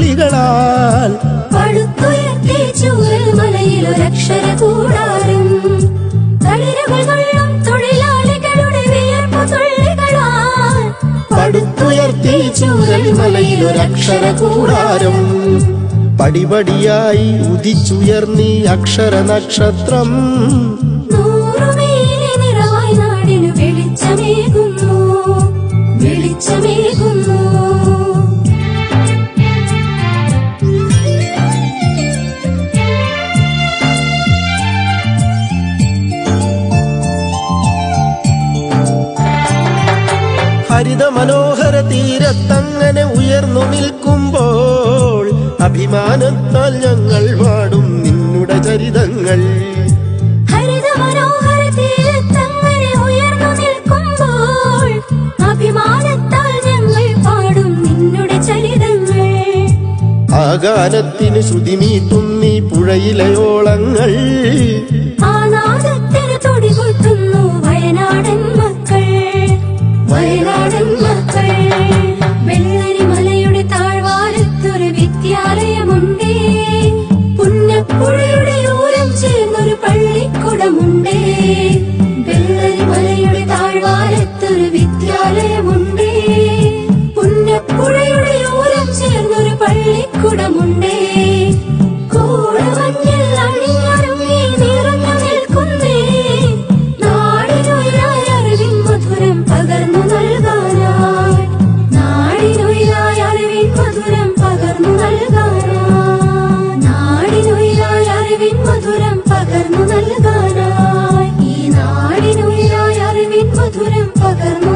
തുള്ളികളാൽ. പടുത്തുയർത്തി ചൂരൽ ഒരക്ഷര കൂടാരം. പടിപടിയായി ഉദിച്ചുയർന്നീ അക്ഷര നക്ഷത്രം. ഹരിത മനോഹര തീരത്തങ്ങനെ ഉയർന്നു നിൽക്കുമ്പോൾ അഭിമാനത്താൽ ഞങ്ങൾ പാടും നിന്നുടെ ചരിതങ്ങൾ. ആകാരത്തിന് ശ്രുതിമീ തുന്നി പുഴയിലയോളങ്ങൾ നിൽക്കുമ്പോൾ താഴ്വാരത്തൊരു വിദ്യാലയമുണ്ടേ പുന്നപ്പുഴയുടെ ഓരം ചേർന്നൊരു പള്ളിക്കുടമുണ്ടേ. കോടമഞ്ഞിൽ അണിഞ്ഞൊരുങ്ങി നിറഞ്ഞു നിൽക്കുന്നേ. നാടിനുയരായ അറിവിൻ മധുരം പകർന്നു നൽകാനായി. നാടിനുയരായ അറിവിൻ മധുരം പകർന്നു നൽകാനായി. നാടിനുയരായ അറിവിൻ മധുരം പകർന്നു നൽകാനായി. മധുരം പകർന്നു